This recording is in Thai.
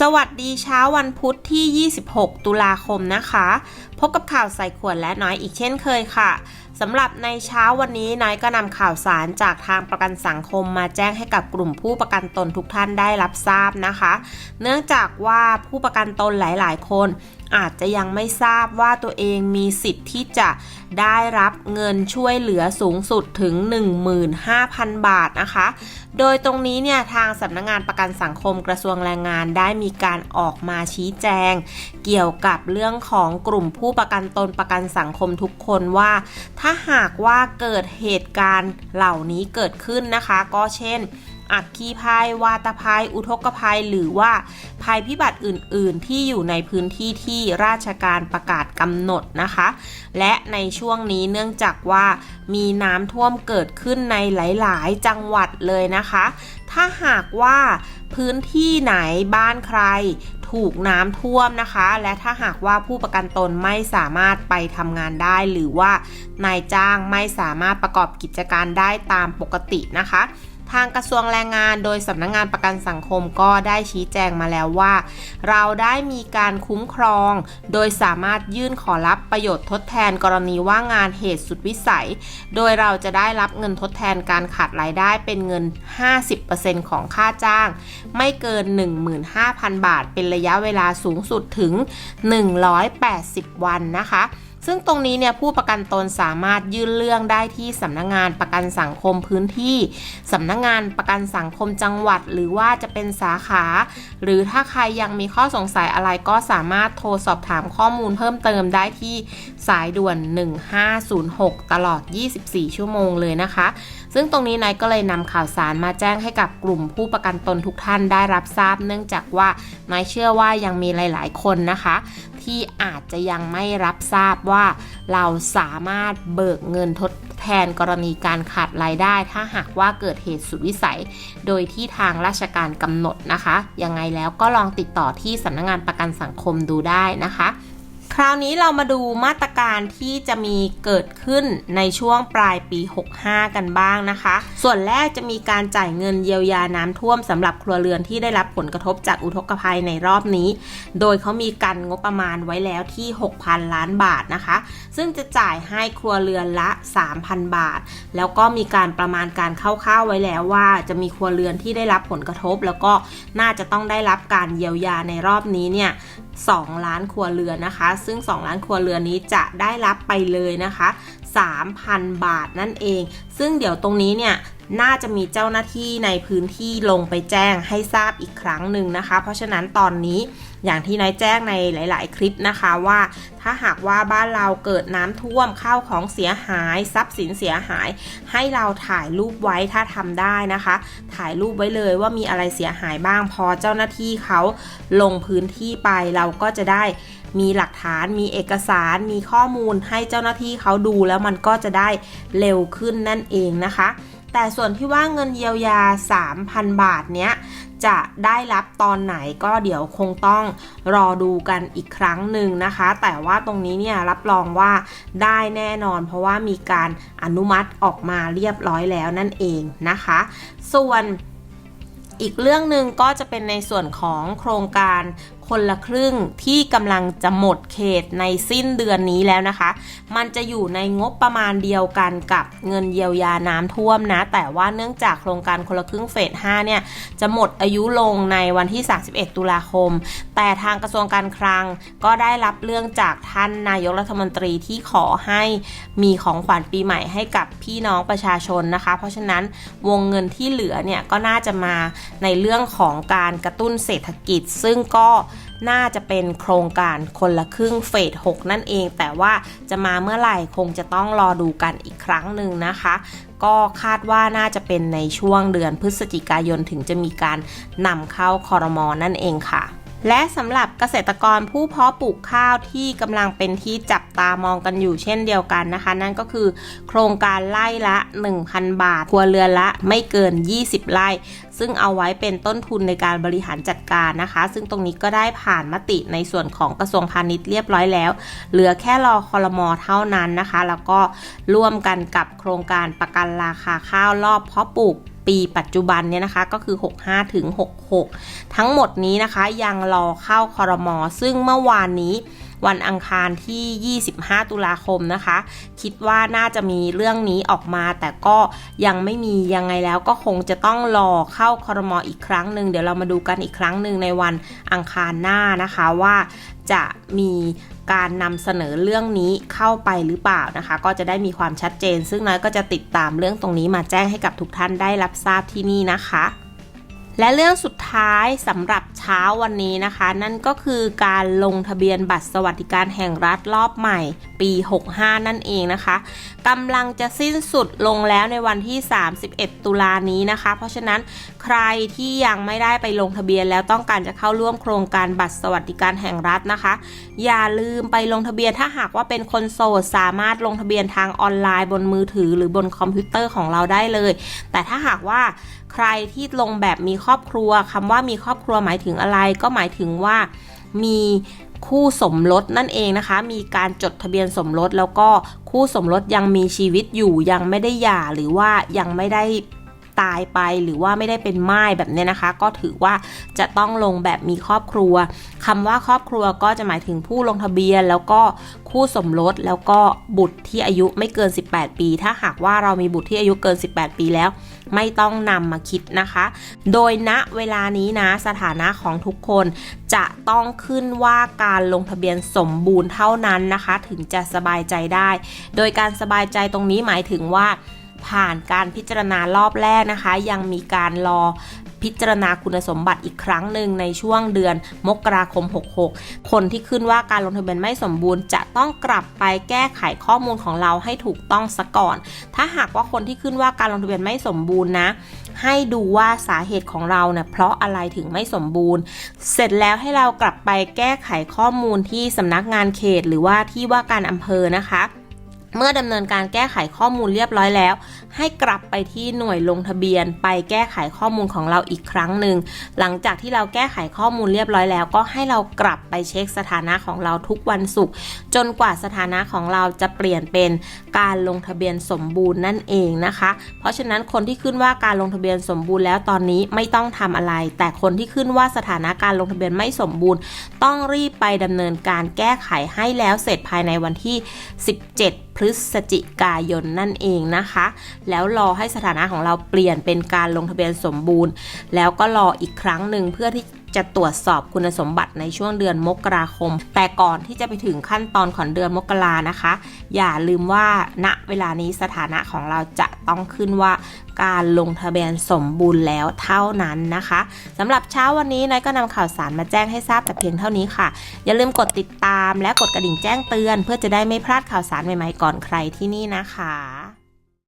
สวัสดีเช้าวันพุธที่ 26 ตุลาคมนะคะ พบกับข่าวใส่ขวดและน้อยอีกเช่นเคยค่ะสำหรับในเช้าวันนี้น้อยก็นำข่าวสารจากทางประกันสังคมมาแจ้งให้กับกลุ่มผู้ประกันตนทุกท่านได้รับทราบนะคะ เนื่องจากว่าผู้ประกันตนหลาย ๆ คนอาจจะยังไม่ทราบว่าตัวเองมีสิทธิ์ที่จะได้รับเงินช่วยเหลือสูงสุดถึง 15,000 บาทนะคะ โดยตรงนี้เนี่ยทางสำนักงงานประกันสังคมกระทรวงแรงงานได้มีการออกมาชี้แจง เกี่ยวกับเรื่องของกลุ่มผู้ประกันตนประกันสังคมทุกคนว่า ถ้าหากว่าเกิดเหตุการณ์เหล่านี้เกิดขึ้นนะคะ ก็เช่น อัคคีภัย วาตภัย อุทกภัย หรือว่าภัยพิบัติอื่น ๆ ที่อยู่ในพื้นที่ที่ราชการประกาศกำหนดนะคะ และในช่วงนี้เนื่องจากว่ามีน้ำท่วมเกิดขึ้นในหลาย ๆ จังหวัดเลยนะคะ ถ้าหากว่าพื้นที่ไหนบ้านใครถูกน้ำท่วมนะคะ และถ้าหากว่าผู้ประกันตนไม่สามารถไปทำงานได้ หรือว่านายจ้างไม่สามารถประกอบกิจการได้ตามปกตินะคะ ทางกระทรวงแรงงานโดยสำนักงงานประกันสังคมก็ได้ชี้แจงมาแล้วว่า เราได้มีการคุ้มครอง โดยสามารถยื่นขอรับประโยชน์ทดแทนกรณีว่างงานเหตุสุดวิสัย โดยเราจะได้รับเงินทดแทนการขาดรายได้เป็นเงิน 50%ของค่าจ้าง ไม่เกิน 15,000 บาท เป็นระยะเวลาสูงสุดถึง 180 วันนะคะ ซึ่งตรงนี้เนี่ยผู้ประกันตนสามารถยื่นเรื่องได้ที่สำนักงงานประกันสังคมพื้นที่สำนักงงานประกันสังคมจังหวัด หรือว่าจะเป็นสาขา หรือถ้าใครยังมีข้อสงสัยอะไรก็สามารถโทรสอบถามข้อมูลเพิ่มเติมได้ที่สายด่วน 1506 ตลอด 24 ชั่วโมงเลยนะคะ ซึ่งตรงนี้นายก็เลยนำข่าวสารมาแจ้งให้กับกลุ่มผู้ประกันตนทุกท่านได้รับทราบ เนื่องจากว่านายเชื่อว่ายังมีหลาย ๆ คนนะคะ ที่อาจจะยังไม่รับทราบว่าเราสามารถเบิกเงินทดแทนกรณีการขาดรายได้ ถ้าหากว่าเกิดเหตุสุดวิสัย โดยที่ทางราชการกำหนดนะคะ ยังไงแล้วก็ลองติดต่อที่สำนักงงานประกันสังคมดูได้นะคะ คราวนี้เรามาดูมาตรการที่จะมีเกิดขึ้นในช่วงปลายปี 65 กันบ้างนะคะ ส่วนแรกจะมีการจ่ายเงินเยียวยาน้ำท่วมสำหรับครัวเรือนที่ได้รับผลกระทบจากอุทกภัยในรอบนี้ โดยเขามีกันงบประมาณไว้แล้วที่ 6,000 ล้านบาทนะคะ ซึ่งจะจ่ายให้ครัวเรือนละ 3,000 บาท แล้วก็มีการประมาณการคร่าวๆไว้แล้วว่า จะมีครัวเรือนที่ได้รับผลกระทบ แล้วก็น่าจะต้องได้รับการเยียวยาในรอบนี้เนี่ย 2 ล้านครัวเรือนนะคะ ซึ่ง 2 ล้านครัวเรือนนี้จะได้รับไปเลยนะคะ 3,000 บาทนั่นเอง ซึ่งเดี๋ยวตรงนี้เนี่ย น่าจะมีเจ้าหน้าที่ในพื้นที่ลงไปแจ้งให้ทราบอีกครั้งหนึ่งนะคะ เพราะฉะนั้นตอนนี้อย่างที่น้อยแจ้งในหลาย ๆ คลิปนะคะว่า ถ้าหากว่าบ้านเราเกิดน้ำท่วมข้าวของเสียหายทรัพย์สินเสียหาย ให้เราถ่ายรูปไว้ถ้าทำได้นะคะ ถ่ายรูปไว้เลยว่ามีอะไรเสียหายบ้างพอเจ้าหน้าที่เขาลงพื้นที่ไปเราก็จะได้มีหลักฐานมีเอกสารมีข้อมูลให้เจ้าหน้าที่เขาดูแล้วมันก็จะได้เร็วขึ้นนั่นเองนะคะ แต่ส่วนที่ว่าเงินเยียวยา 3,000 บาทเนี้ยจะได้รับตอนไหนก็เดี๋ยวคงต้องรอดูกันอีกครั้งหนึ่งนะคะ แต่ว่าตรงนี้เนี่ยรับรองว่าได้แน่นอน เพราะว่ามีการอนุมัติออกมาเรียบร้อยแล้วนั่นเองนะคะ ส่วนอีกเรื่องหนึ่งก็จะเป็นในส่วนของโครงการ คนละครึ่งที่กำลังจะหมดเขตในสิ้นเดือนนี้แล้วนะคะ มันจะอยู่ในงบประมาณเดียวกันกับเงินเยียวยาน้ำท่วมนะ แต่ว่าเนื่องจากโครงการคนละครึ่งเฟส 5 เนี่ย จะหมดอายุลงในวันที่ 31 ตุลาคม แต่ทางกระทรวงการคลังก็ได้รับเรื่องจากท่านนายกรัฐมนตรีที่ขอให้มีของขวัญปีใหม่ให้กับพี่น้องประชาชนนะคะ เพราะฉะนั้นวงเงินที่เหลือเนี่ยก็น่าจะมาในเรื่องของการกระตุ้นเศรษฐกิจ ซึ่งก็ น่าจะเป็นโครงการคนละครึ่งเฟส6นั่นเอง แต่ว่าจะมาเมื่อไหร่คงจะต้องรอดูกันอีกครั้งหนึ่งนะคะ ก็คาดว่าน่าจะเป็นในช่วงเดือนพฤศจิกายนถึงจะมีการนำเข้าคอรมอนั่นเองค่ะ และสำหรับเกษตรกรผู้เพาะปลูกข้าวที่กำลังเป็นที่จับตามองกันอยู่เช่นเดียวกันนะคะ นั่นก็คือ โครงการไล่ละ 1,000 บาท ครัวเรือนละไม่เกิน 20 ไร่ ซึ่งเอาไว้เป็นต้นทุนในการบริหารจัดการนะคะ ซึ่งตรงนี้ก็ได้ผ่านมติในส่วนของกระทรวงพาณิชย์เรียบร้อยแล้ว เหลือแค่รอคอรมอเท่านั้นนะคะ แล้วก็ร่วมกันกับโครงการประกันราคาข้าวรอบเพาะปลูก ปีปัจจุบันเนี่ยนะคะก็คือ 65ถึง66 ทั้งหมดนี้นะคะยังรอเข้าคอรมอซึ่งเมื่อวานนี้วันอังคารที่ 25 ตุลาคมนะคะ คิดว่าน่าจะมีเรื่องนี้ออกมา แต่ก็ยังไม่มียังไงแล้วก็คงจะต้องรอเข้าคอรมออีกครั้งหนึ่งเดี๋ยวเรามาดูกันอีกครั้งหนึ่งในวันอังคารหน้านะคะว่าจะมี การนำเสนอเรื่องนี้เข้าไปหรือเปล่านะคะ ก็จะได้มีความชัดเจน ซึ่งน้อยก็จะติดตามเรื่องตรงนี้มาแจ้งให้กับทุกท่านได้รับทราบที่นี่นะคะ และเรื่องสุดท้ายสำหรับเช้าวันนี้นะคะ นั่นก็คือการลงทะเบียนบัตรสวัสดิการแห่งรัฐรอบใหม่ปี 65 นั่นเองนะคะกำลังจะสิ้นสุดลงแล้วในวันที่ 31 ตุลานี้นะคะ เพราะฉะนั้นใครที่ยังไม่ได้ไปลงทะเบียนแล้วต้องการจะเข้าร่วมโครงการบัตรสวัสดิการแห่งรัฐนะคะ อย่าลืมไปลงทะเบียนถ้าหากว่าเป็นคนโสดสามารถลงทะเบียนทางออนไลน์บนมือถือ หรือบนคอมพิวเตอร์ของเราได้เลย แต่ถ้าหากว่า ใครที่ลงแบบมีครอบครัวคำว่ามีครอบครัวหมายถึงอะไร ก็หมายถึงว่ามีคู่สมรสนั่นเองนะคะ มีการจดทะเบียนสมรสแล้วก็คู่สมรสยังมีชีวิตอยู่ยังไม่ได้หย่าหรือว่ายังไม่ได้ ตายไปหรือว่าไม่ได้เป็นไม่ายแบบเนี้ยนะคะ ก็ถือว่าจะต้องลงแบบมีครอบครัวคำว่าครอบครัวก็จะหมายถึงผู้ลงทะเบียน แล้วก็คู่สมรสแล้วก็บุตรที่อายุไม่เกิน 18 ปี ถ้าหากว่าเรามีบุตรที่อายุเกิน 18 ปีแล้ว ไม่ต้องนำมาคิดนะคะ โดยณเวลานี้นะสถานะของทุกคนจะต้องขึ้นว่าการลงทะเบียนสมบูรณ์เท่านั้นนะคะ ถึงจะสบายใจได้ โดยการสบายใจตรงนี้หมายถึงว่า ผ่านการพิจารณารอบแรกนะคะ ยังมีการรอพิจารณาคุณสมบัติอีกครั้งหนึ่งในช่วงเดือนมกราคม 66 คนที่ขึ้นว่าการลงทะเบียนไม่สมบูรณ์ จะต้องกลับไปแก้ไขข้อมูลของเราให้ถูกต้องซะก่อน ถ้าหากว่าคนที่ขึ้นว่าการลงทะเบียนไม่สมบูรณ์นะ ให้ดูว่าสาเหตุของเราเนี่ยเพราะอะไรถึงไม่สมบูรณ์ เสร็จแล้วให้เรากลับไปแก้ไขข้อมูลที่สำนักงานเขต หรือว่าที่ว่าการอำเภอนะคะ เมื่อดำเนินการแก้ไขข้อมูลเรียบร้อยแล้ว ให้กลับไปที่หน่วยลงทะเบียน ไปแก้ไขข้อมูลของเราอีกครั้งหนึ่งหลังจากที่เราแก้ไขข้อมูลเรียบร้อยแล้ว ก็ให้เรากลับไปเช็คสถานะของเราทุกวันศุกร์จนกว่าสถานะของเราจะเปลี่ยนเป็นการลงทะเบียนสมบูรณ์นั่นเองนะคะ เพราะฉะนั้นคนที่ขึ้นว่าการลงทะเบียนสมบูรณ์แล้วตอนนี้ไม่ต้องทำอะไร แต่คนที่ขึ้นว่าสถานะการลงทะเบียนไม่สมบูรณ์ ต้องรีบไปดำเนินการแก้ไขให้แล้วเสร็จภายในวันที่ 17พฤศจิกายนนั่นเองนะคะ แล้วรอให้สถานะของเราเปลี่ยนเป็นการลงทะเบียนสมบูรณ์ แล้วก็รออีกครั้งหนึ่งเพื่อที่ จะตรวจสอบคุณสมบัติในช่วงเดือนมกราคม แต่ก่อนที่จะไปถึงขั้นตอนของเดือนมกรานะคะ อย่าลืมว่าณเวลานี้สถานะของเราจะต้องขึ้นว่าการลงทะเบียนสมบูรณ์แล้วเท่านั้นนะคะสำหรับเช้าวันนี้นายก็นำข่าวสารมาแจ้งให้ทราบแต่เพียงเท่านี้ค่ะ อย่าลืมกดติดตามและกดกระดิ่งแจ้งเตือน เพื่อจะได้ไม่พลาดข่าวสารใหม่ๆก่อนใครที่นี่นะคะ